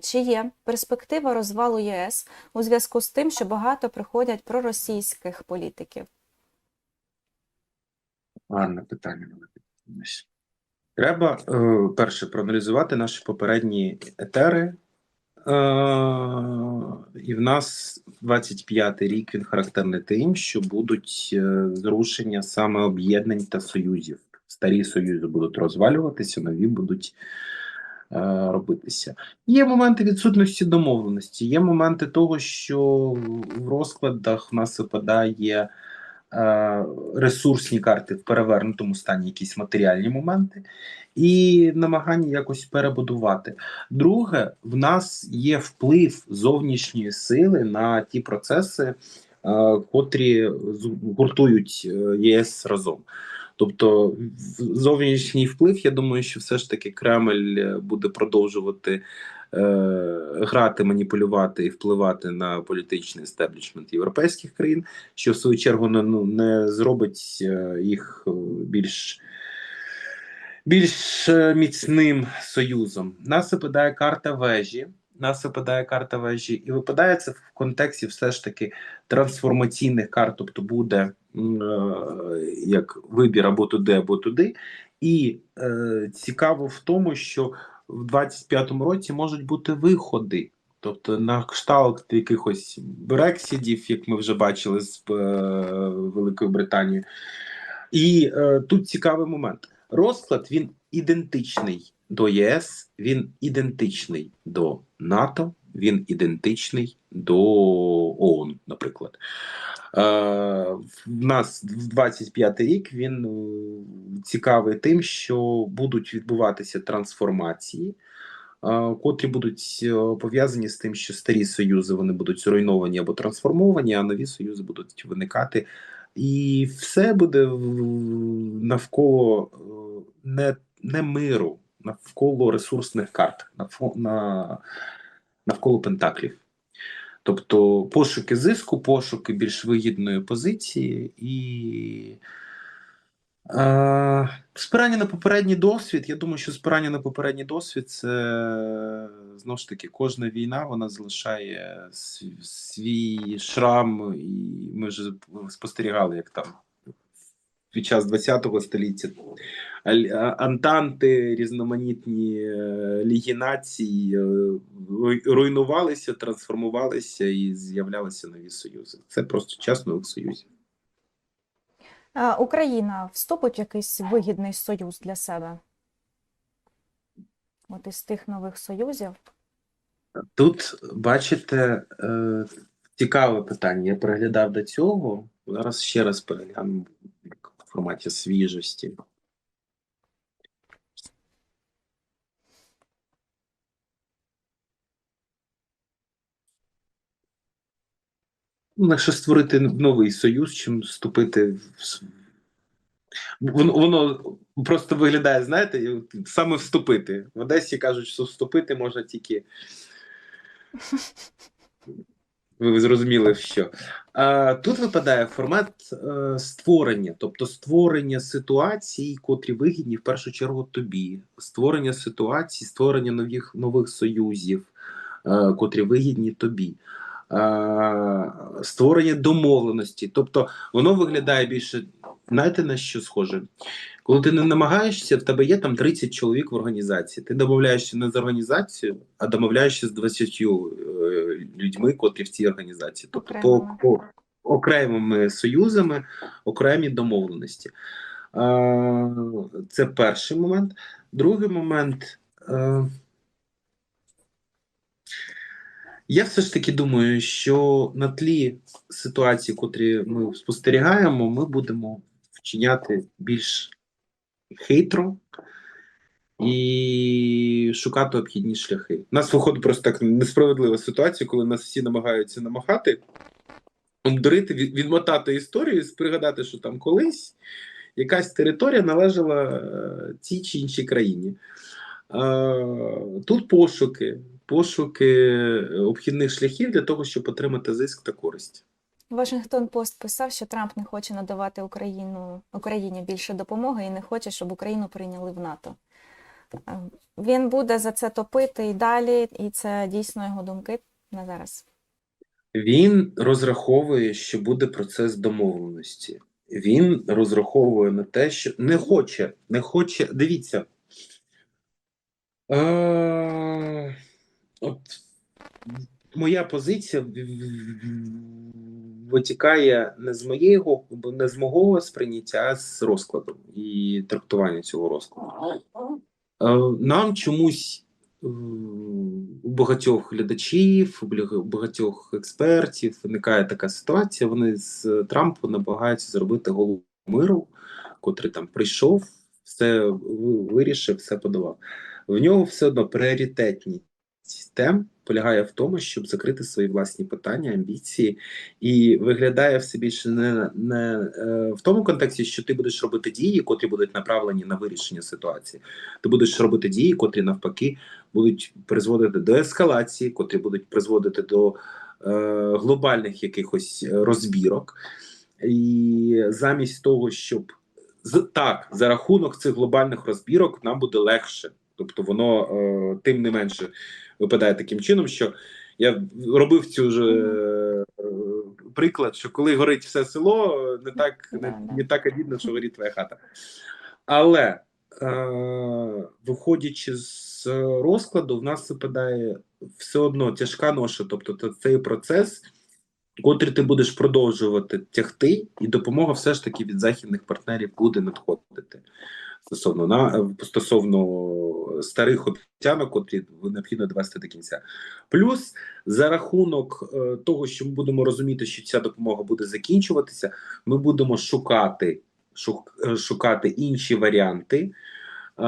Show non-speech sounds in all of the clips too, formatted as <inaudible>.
Чи є перспектива розвалу ЄС у зв'язку з тим, що багато приходять проросійських політиків? Гарне питання. Треба е, перше проаналізувати наші попередні етери. Е, і в нас 25-й рік він характерний тим, що будуть е, зрушення саме об'єднань та союзів. Старі союзи будуть розвалюватися, нові будуть робитися. Є моменти відсутності домовленості, є моменти того, що в розкладах в нас випадає е, ресурсні карти в перевернутому стані, якісь матеріальні моменти, і намагання якось перебудувати. Друге, в нас є вплив зовнішньої сили на ті процеси, е, котрі гуртують е, ЄС разом. Тобто, зовнішній вплив, я думаю, що все ж таки Кремль е, буде продовжувати е, грати, маніпулювати і впливати на політичний естеблішмент європейських країн, що в свою чергу не, ну, не зробить е, їх е, більш більш міцним союзом. Нас випадає карта вежі. Нас випадає карта вежі, і випадає це в контексті все ж таки трансформаційних карт, тобто буде як вибір або туди, або туди. І е, цікаво в тому, що в 25-му році можуть бути виходи, тобто на кшталт якихось брексідів, як ми вже бачили з е, Великою Британією. І е, тут цікавий момент. Розклад він ідентичний до ЄС, він ідентичний до НАТО, він ідентичний до ООН, наприклад. Е, в нас в 25 рік він е, цікавий тим, що будуть відбуватися трансформації, е, котрі будуть пов'язані з тим, що старі союзи вони будуть зруйновані або трансформовані, а нові союзи будуть виникати. І все буде навколо не, не миру, навколо ресурсних карт, навфо- на, навколо пентаклів. Тобто пошуки зиску, пошуки більш вигідної позиції і е, спирання на попередній досвід. Я думаю, що спирання на попередній досвід це знову ж таки кожна війна вона залишає свій шрам, і ми вже спостерігали, як там під час ХХ століття антанти, різноманітні е, ліги націй е, руйнувалися, трансформувалися і з'являлися нові союзи. Це просто час нових союзів. Україна вступить в якийсь вигідний союз для себе? От із тих нових союзів. Тут бачите е, цікаве питання. Я переглядав до цього. Зараз ще раз перегляну в форматі свіжості. Легше створити новий союз, чим вступити в Воно, воно просто виглядає, знаєте, саме вступити. В Одесі кажуть, що вступити можна тільки. <laughs> Ви зрозуміли, що. Тут випадає формат е, створення, тобто створення ситуацій, котрі вигідні в першу чергу тобі, створення ситуацій, створення нових, нових союзів, е, котрі вигідні тобі. Е, створення домовленості. Тобто воно виглядає більше, знаєте, на що схоже? Коли ти не намагаєшся, в тебе є там 30 чоловік в організації. Ти домовляєшся не з організацією, а домовляєшся з 20 е, людьми, котрі в цій організації. Тобто по, по окремими союзами, окремі домовленості. Це перший момент. Другий момент. е, Я все ж таки думаю, що на тлі ситуації, котрі ми спостерігаємо, ми будемо вчиняти більш хитро і шукати обхідні шляхи. У нас виходить просто так несправедлива ситуація, коли нас всі намагаються намахати, обдурити, відмотати історію, пригадати, що там колись якась територія належала е, тій чи іншій країні. Е, Тут пошуки, пошуки обхідних шляхів для того, щоб отримати зиск та користь. Вашингтон Пост писав, що Трамп не хоче надавати Україну, Україні більше допомоги і не хоче, щоб Україну прийняли в НАТО. Е, Він буде за це топити і далі, і це дійсно його думки на зараз. Він розраховує, що буде процес домовленості. Він розраховує на те, що не хоче, не хоче. Дивіться. Е, от моя позиція витікає не з моєго, не з мого сприйняття, а з розкладу і трактування цього розкладу. Е, Нам чомусь е, у багатьох глядачів, у багатьох експертів виникає така ситуація. Вони з Трампу намагаються зробити голову миру, котрий там прийшов, все вирішив, все подавав. В нього все одно пріоритетність тем полягає в тому, щоб закрити свої власні питання, амбіції, і виглядає все більше не, не е, в тому контексті, що ти будеш робити дії, котрі будуть направлені на вирішення ситуації. Ти будеш робити дії, котрі навпаки будуть призводити до ескалації, котрі будуть призводити до е, глобальних якихось е, розбірок. І замість того, щоб з так за рахунок цих глобальних розбірок нам буде легше. Тобто воно е, тим не менше випадає таким чином, що я робив цю ж е, приклад, що коли горить все село, не так не, не так обідно, що горить твоя хата. Але е, виходячи з розкладу, в нас випадає все одно тяжка ноша, тобто це- цей процес, котрий ти будеш продовжувати тягти, і допомога все ж таки від західних партнерів буде надходити. Стосовно на стосовно старих обіцянок, котрі необхідно довести до кінця. Плюс за рахунок е, того, що ми будемо розуміти, що ця допомога буде закінчуватися, ми будемо шукати шук, е, шукати інші варіанти е,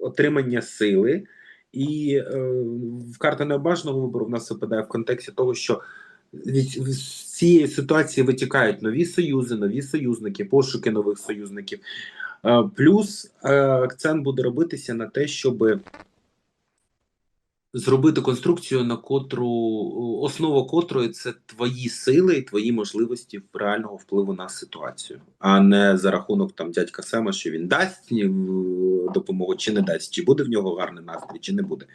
отримання сили. І е, в карта необажного вибору в нас випадає в контексті того, що від цієї ситуації витікають нові союзи, нові союзники, пошуки нових союзників. Е, плюс е, акцент буде робитися на те, щоб зробити конструкцію, на котру основа котрої це твої сили і твої можливості реального впливу на ситуацію, а не за рахунок там дядька Сема, що він дасть е, допомогу чи не дасть, чи буде в нього гарний настрій, чи не буде.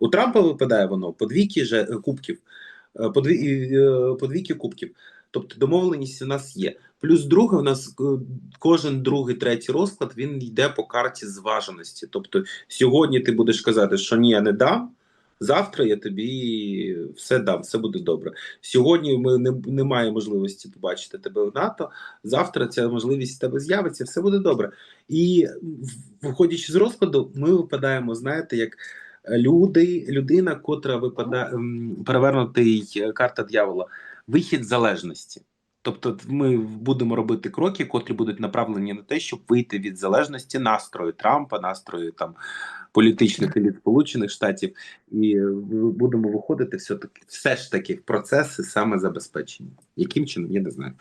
У Трампа випадає воно по двійки кубків, е, по дві, е, кубків. Тобто домовленість у нас є. Плюс друге, у нас е, кожен другий, третій розклад він йде по карті зваженості. Тобто сьогодні ти будеш казати, що ні, я не дам. Завтра я тобі все дам, все буде добре. Сьогодні ми не немає можливості побачити тебе в НАТО. Завтра ця можливість в тебе з'явиться, все буде добре. І виходячи з розкладу, ми випадаємо, знаєте, як люди, людина, котра випадає перевернутий е, карта дьявола, вихід залежності. Тобто, ми будемо робити кроки, котрі будуть направлені на те, щоб вийти від залежності настрою Трампа, настрою там політичних еліт Сполучених Штатів, і е, будемо виходити все таки, все ж таки в процеси саме забезпечення. Яким чином я не знаю,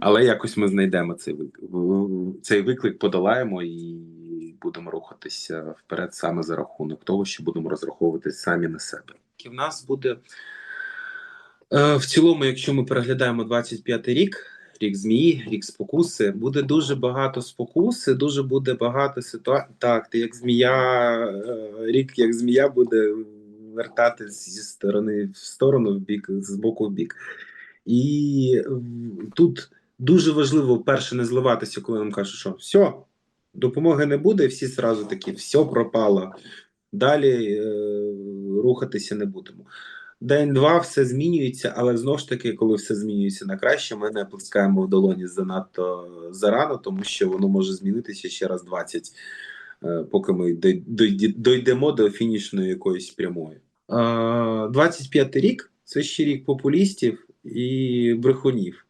але якось ми знайдемо цей виклик, цей виклик подолаємо і будемо рухатися вперед саме за рахунок того, що будемо розраховувати самі на себе. І в нас буде Е, В цілому, якщо ми переглядаємо 25-й рік, рік змії, рік спокуси, буде дуже багато спокуси, дуже буде багато ситуацій. Так, ти як змія, е, рік як змія буде вертатись зі сторони в сторону, в бік, з боку в бік. І тут дуже важливо перше не зливатися, коли нам кажуть, що все, допомоги не буде, всі зразу такі, все пропало. Далі е, рухатися не будемо. День-два все змінюється, але знову ж таки, коли все змінюється на краще, ми не плескаємо в долоні занадто зарано, тому що воно може змінитися ще раз 20, е, поки ми дойдемо до фінішної якоїсь прямої. Е, 25-й рік це ще рік популістів і брехунів.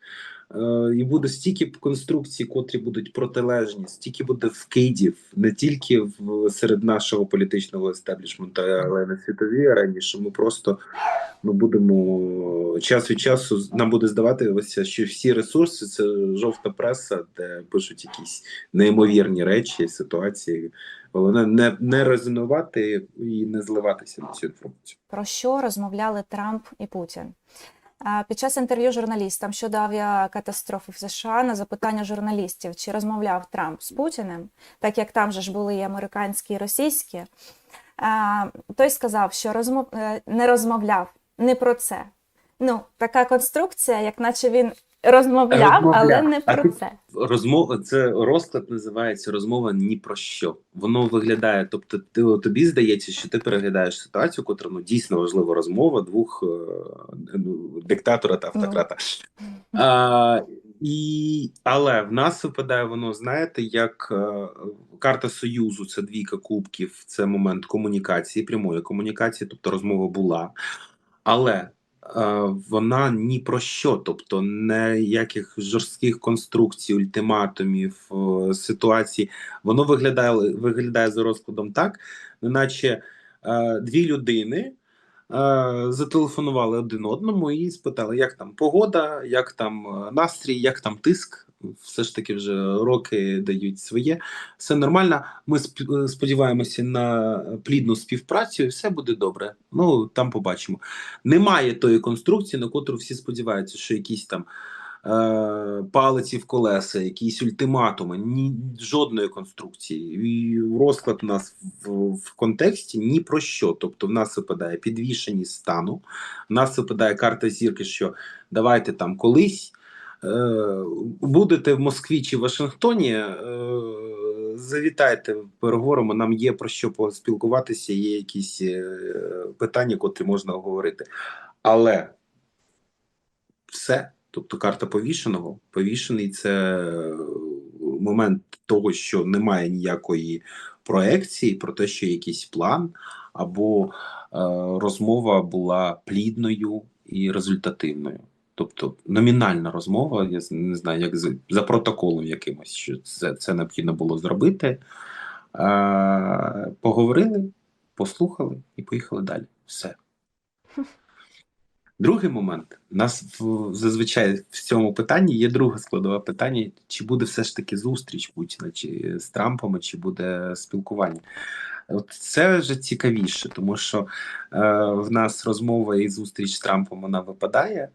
Е, І буде стільки конструкцій, котрі будуть протилежні, стільки буде вкидів не тільки в серед нашого політичного естеблішменту, але й на світовій арені, що ми просто ми будемо час від часу нам буде здаватися, що всі ресурси це жовта преса, де пишуть якісь неймовірні речі, ситуації. Головне не, не резонувати і не зливатися на цю інформацію. Про що розмовляли Трамп і Путін? Під час інтерв'ю журналістам щодо авіакатастрофи в США на запитання журналістів, чи розмовляв Трамп з Путіним, так як там же ж були і американські, і російські, той сказав, що розмов... е, не розмовляв не про це. Ну, така конструкція, як наче він розмовляв, Розмовляв. але не про тут це. Розмова це розклад називається розмова ні про що. Воно виглядає. Тобто, ти тобі здається, що ти переглядаєш ситуацію, котра ну дійсно важлива розмова двох е, ну, диктатора та автократа. А, і, але в нас випадає воно, знаєте, як е, карта Союзу це двійка кубків, це момент комунікації, прямої комунікації, тобто розмова була. Але вона ні про що, тобто ніяких жорстких конструкцій, ультиматумів, е, ситуацій. Воно виглядає, виглядає за розкладом так, неначе е, дві людини е, зателефонували один одному і спитали, як там погода, як там е, настрій, як там тиск. Все ж таки вже роки дають своє. Все нормально. Ми е, сподіваємося на плідну співпрацю, і все буде добре. Ну там побачимо. Немає тої конструкції, на котру всі сподіваються, що якісь там е, палиці в колеса, якісь ультиматуми, ні жодної конструкції. І розклад у нас в, в контексті ні про що. Тобто, в нас випадає підвішеність стану, в нас випадає карта зірки, що давайте там колись. Е, будете в Москві чи Вашингтоні, е, завітайте переговоримо. Нам є про що поспілкуватися, є якісь е, питання, котрі можна обговорити. Але все, тобто карта повішеного, повішений це момент того, що немає ніякої проекції про те, що якийсь план або е, розмова була плідною і результативною. Тобто номінальна розмова, я не знаю, як за, за протоколом якимось, що це, це необхідно було зробити. Е, поговорили, послухали і поїхали далі. Все. <laughs> Другий момент. У нас зазвичай в цьому питанні є друге складове питання: чи буде все ж таки зустріч Путіна чи з Трампом, чи буде спілкування. От це вже цікавіше, тому що е, в нас розмова і зустріч з Трампом вона випадає,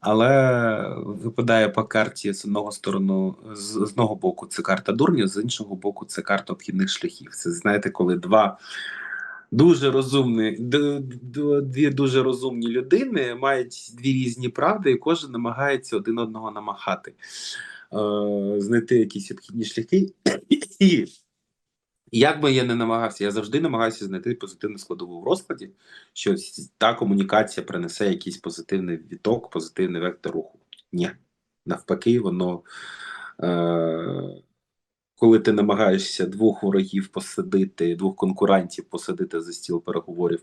але випадає по карті з одного сторону, з одного боку це карта дурнів, з іншого боку, це карта обхідних шляхів. Це знаєте, коли два дуже розумні, дві дуже розумні людини мають дві різні правди, і кожен намагається один одного намахати, е, знайти якісь обхідні шляхи. І як би я не намагався, я завжди намагаюся знайти позитивну складову в розкладі, що та комунікація принесе якийсь позитивний відток, позитивний вектор руху. Ні. Навпаки, воно. Е- коли ти намагаєшся двох ворогів посадити, двох конкурентів посадити за стіл переговорів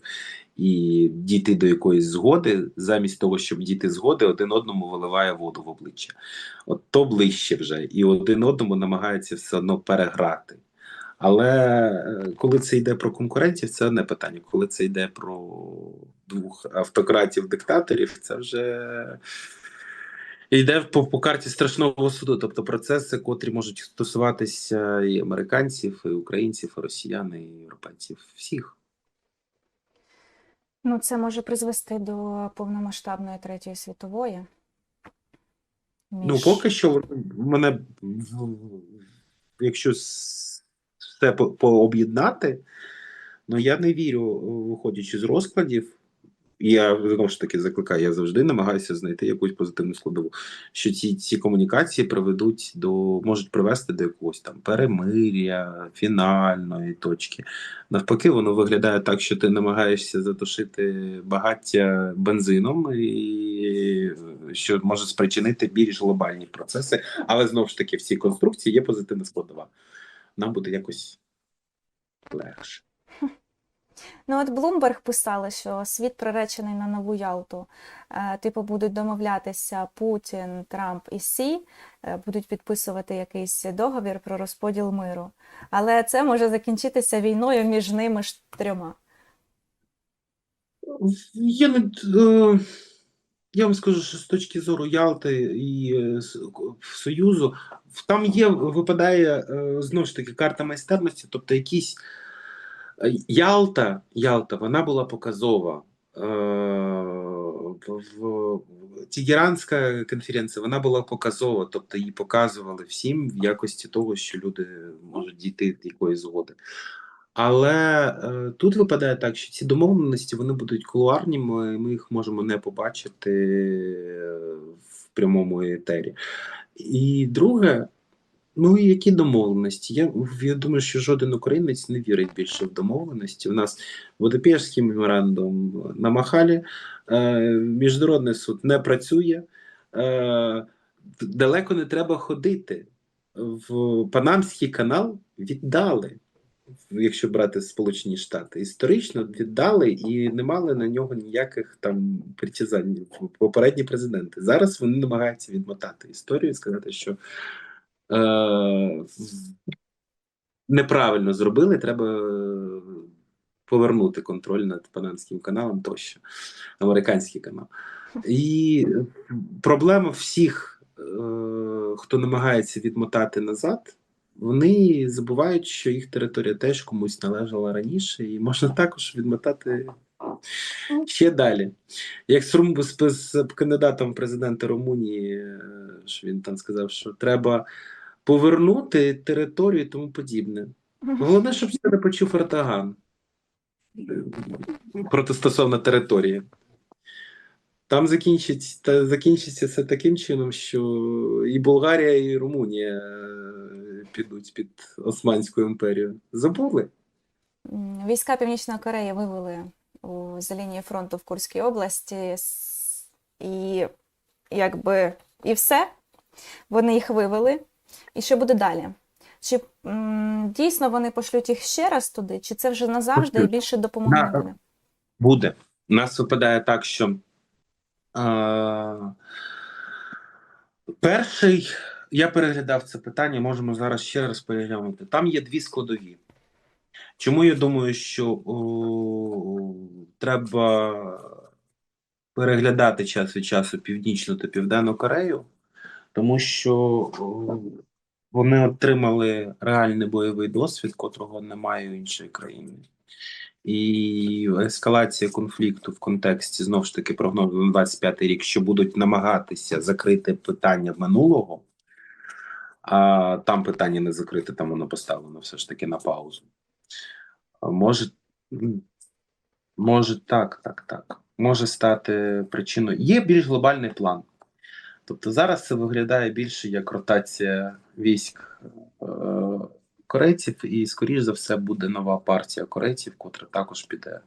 і дійти до якоїсь згоди, замість того, щоб дійти згоди, один одному виливає воду в обличчя. От то ближче вже, і один одному намагається все одно переграти. Але е, коли це йде про конкурентів, це одне питання. Коли це йде про двох автократів-диктаторів, це вже йде по, по карті страшного суду. Тобто процеси, котрі можуть стосуватися і американців, і українців, і росіян, і європейців. Всіх. Ну, це може призвести до повномасштабної третьої світової. Ну, поки що в мене, якщо все пооб'єднати, ну я не вірю, виходячи з розкладів. Я знову ж таки закликаю, я завжди намагаюся знайти якусь позитивну складову, що ці, ці комунікації приведуть до можуть привести до якогось там перемир'я, фінальної точки. Навпаки, воно виглядає так, що ти намагаєшся затушити багаття бензином, і що може спричинити більш глобальні процеси. Але знову ж таки, в цій конструкції є позитивна складова. Нам буде якось легше. Ну, от Bloomberg писали, що світ приречений на нову Ялту. Е, Типу, будуть домовлятися Путін, Трамп і Сі, е, будуть підписувати якийсь договір про розподіл миру. Але це може закінчитися війною між ними ж трьома. Я не е, я вам скажу, що з точки зору Ялти і е, Союзу, там є, випадає знову ж таки карта майстерності, тобто якісь Ялта, Ялта, вона була показова. Е, в Тегеранська конференція вона була показова, тобто її показували всім в якості того, що люди можуть дійти до якоїсь згоди. Але е, тут випадає так, що ці домовленості вони будуть кулуарніми, ми їх можемо не побачити е, в прямому етері. І друге, ну і які домовленості? Я, я думаю, що жоден українець не вірить більше в домовленості. У нас Будапештський меморандум намахалі, е, міжнародний суд не працює. Е, далеко не треба ходити. В Панамський канал віддали, якщо брати Сполучені Штати, історично віддали і не мали на нього ніяких там притязань попередні президенти. Зараз вони намагаються відмотати історію і сказати, що е, неправильно зробили, треба е, повернути контроль над Панамським каналом тощо, американський канал. І проблема всіх, е, хто намагається відмотати назад, вони забувають, що їх територія теж комусь належала раніше, і можна також відмотати ще далі. Як з, Рум- з, з кандидатом в президенти Румунії, що він там сказав, що треба повернути територію і тому подібне. Головне, щоб це не почув Ертаган проти стосовно території. Там закінчить, та, закінчиться все таким чином, що і Болгарія, і Румунія е, підуть під Османську імперію. Забули? Війська Північної Кореї вивели у, за лінію фронту в Курській області, і якби і все. Вони їх вивели. І що буде далі? Чи м, дійсно вони пошлють їх ще раз туди, чи це вже назавжди і більше допомоги не буде? Буде. У нас випадає так, що е, перший, я переглядав це питання, можемо зараз ще раз переглянути. Там є дві складові. Чому я думаю, що о, треба переглядати час від часу Північну та Південну Корею, тому що вони отримали реальний бойовий досвід, котрого немає у іншої країни. І ескалація конфлікту в контексті знов ж таки прогнозу на 25 рік, що будуть намагатися закрити питання минулого, а там питання не закрите, там воно поставлено все ж таки на паузу. Може, може так, так, так. Може стати причиною. Є більш глобальний план. Тобто зараз це виглядає більше як ротація військ е, корейців, і, скоріш за все, буде нова партія корейців, котра також піде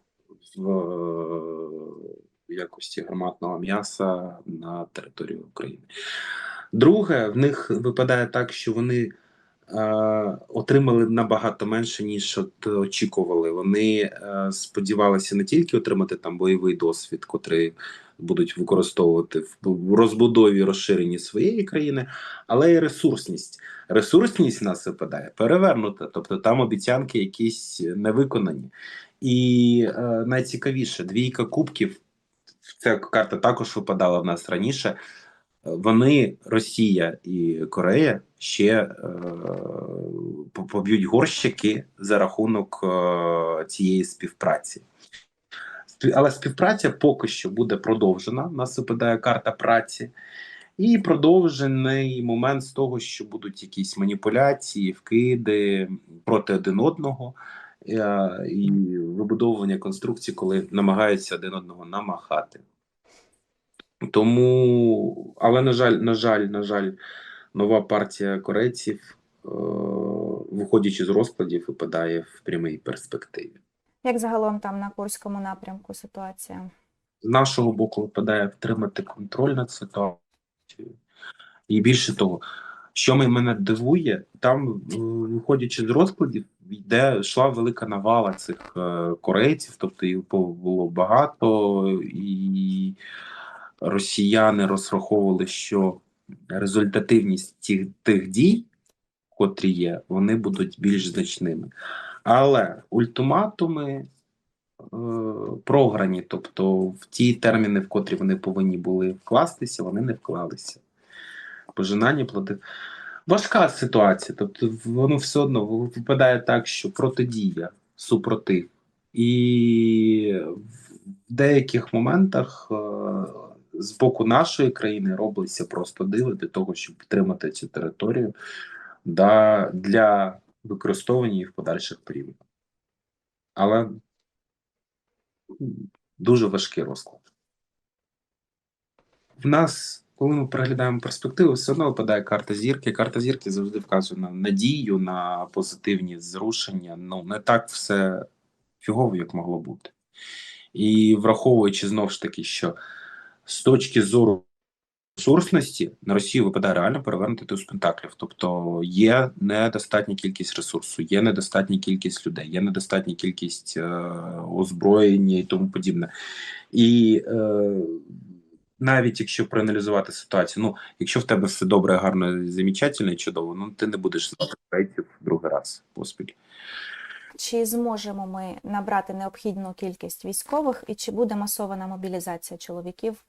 в е, якості гарматного м'яса на територію України. Друге, в них випадає так, що вони е, отримали набагато менше, ніж от очікували. Вони сподівалися не тільки отримати там бойовий досвід, котрий будуть використовувати в- розбудові розширенні своєї країни, але й ресурсність. Ресурсність нас випадає перевернута, тобто там обіцянки якісь не виконані. І е, найцікавіше, двійка кубків. Ця карта також випадала в нас раніше. Вони, Росія і Корея, ще е, поб'ють горщики за рахунок е, цієї співпраці. Але співпраця поки що буде продовжена. Нас випадає карта праці, і продовжений момент з того, що будуть якісь маніпуляції, вкиди проти один одного е, і вибудовування конструкцій, коли намагаються один одного намахати. Тому, але на жаль, на жаль, на жаль, нова партія корейців, е, виходячи з розкладів, випадає в прямій перспективі. Як загалом там на Курському напрямку ситуація? З нашого боку випадає втримати контроль над ситуацією. І більше того, що мене дивує, там, е, виходячи з розкладів, йде йшла велика навала цих е, корейців, тобто їх було багато, і росіяни розраховували, що результативність тих, тих дій, котрі є, вони будуть більш значними. Але ультиматуми е, програні, тобто в ті терміни, в котрі вони повинні були вкластися, вони не вклалися. Пожинання плоди. Важка ситуація, тобто воно все одно випадає так, що протидія, супротив. І в деяких моментах е, з боку нашої країни робиться просто диво для того, щоб підтримати цю територію да, для використовування її в подальших періодах. Але дуже важкий розклад. В нас, коли ми переглядаємо перспективу, все одно випадає карта зірки. Карта зірки завжди вказує на надію, на позитивні зрушення. Ну, не так все фігово, як могло бути. І враховуючи знову ж таки, що з точки зору ресурсності на Росію випадає реально перевернути туз пентаклів. Тобто є недостатня кількість ресурсу, є недостатня кількість людей, є недостатня кількість е, озброєння і тому подібне. І е, навіть якщо проаналізувати ситуацію, ну якщо в тебе все добре, гарно, замечательно і чудово, ну ти не будеш знати третій другий раз поспіль. Чи зможемо ми набрати необхідну кількість військових, і чи буде масована мобілізація чоловіків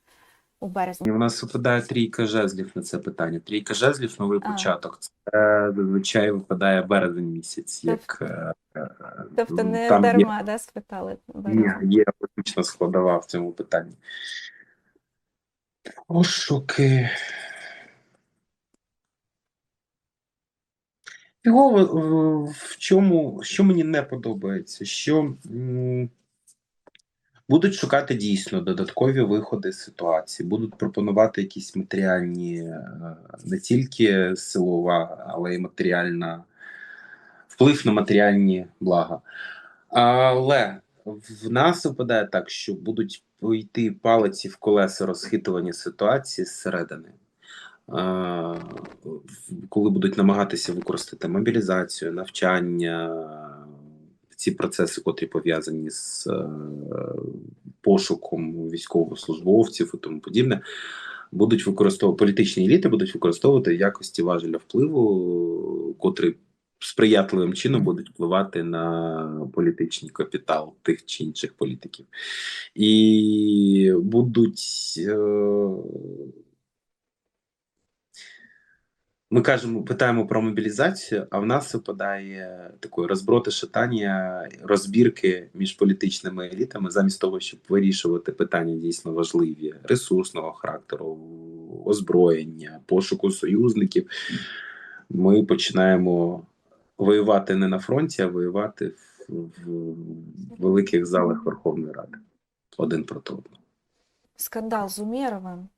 у березні? У нас випадає трійка жезлів на це питання. Трійка жезлів новий А. початок. Це зазвичай випадає березень місяць. Як е, е, Тобто не там є, дарма да, спитали є, березень. є політична складова в цьому питанні. Пошуки. Фігово, е, в чому, що мені не подобається, що м, будуть шукати дійсно додаткові виходи з ситуації, будуть пропонувати якісь матеріальні, е, не тільки силова, але й матеріальна вплив на матеріальні блага. Але в нас випадає так, що будуть йти палиці в колеса розхитування ситуації зсередини. Е, Коли будуть намагатися використати мобілізацію, навчання, ці процеси, котрі пов'язані з е, пошуком військовослужбовців і тому подібне, будуть використовувати політичні еліти, будуть використовувати якості важеля впливу, котрий сприятливим чином будуть впливати на політичний капітал тих чи інших політиків. І будуть. Е... Ми кажемо, питаємо про мобілізацію, а в нас випадає таке розброти шатання, розбірки між політичними елітами, замість того, щоб вирішувати питання дійсно важливі ресурсного характеру, озброєння, пошуку союзників. Ми починаємо воювати не на фронті, а воювати в, в великих залах Верховної Ради один проти одного. Скандал з Умєровим